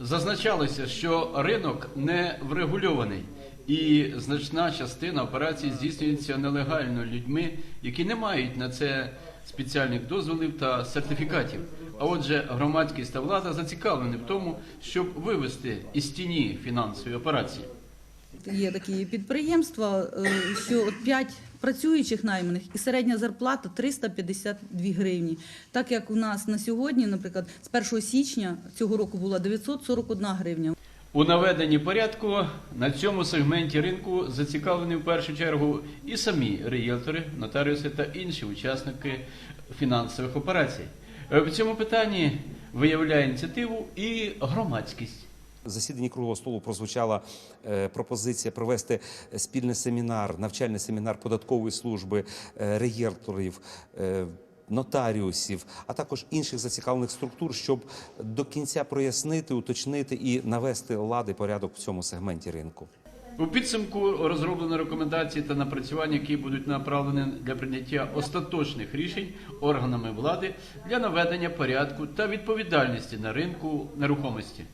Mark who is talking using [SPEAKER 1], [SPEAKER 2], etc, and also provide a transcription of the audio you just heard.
[SPEAKER 1] Зазначалося, що ринок не врегульований, і значна частина операцій здійснюється нелегально людьми, які не мають на це спеціальних дозволів та сертифікатів. А отже, громадськість та влада зацікавлені в тому, щоб вивести із тіні фінансові операції.
[SPEAKER 2] Є такі підприємства, е, що 5 працюючих найманих і середня зарплата 352 гривні. Так як у нас на сьогодні, наприклад, з 1 січня цього року була 941 гривня.
[SPEAKER 1] У наведенні порядку на цьому сегменті ринку зацікавлені в першу чергу і самі ріелтори, нотаріуси та інші учасники фінансових операцій. Е, В цьому питанні виявляє ініціативу і громадськість.
[SPEAKER 3] Засіданні круглого столу прозвучала е, пропозиція провести спільний семінар, навчальний семінар податкової служби, е, реєрторів. е, Нотаріусів, а також інших зацікавлених структур, щоб до кінця прояснити, уточнити і навести лад і порядок в цьому сегменті ринку.
[SPEAKER 1] У підсумку розроблено рекомендації та напрацювання, які будуть направлені для прийняття остаточних рішень органами влади для наведення порядку та відповідальності на ринку нерухомості.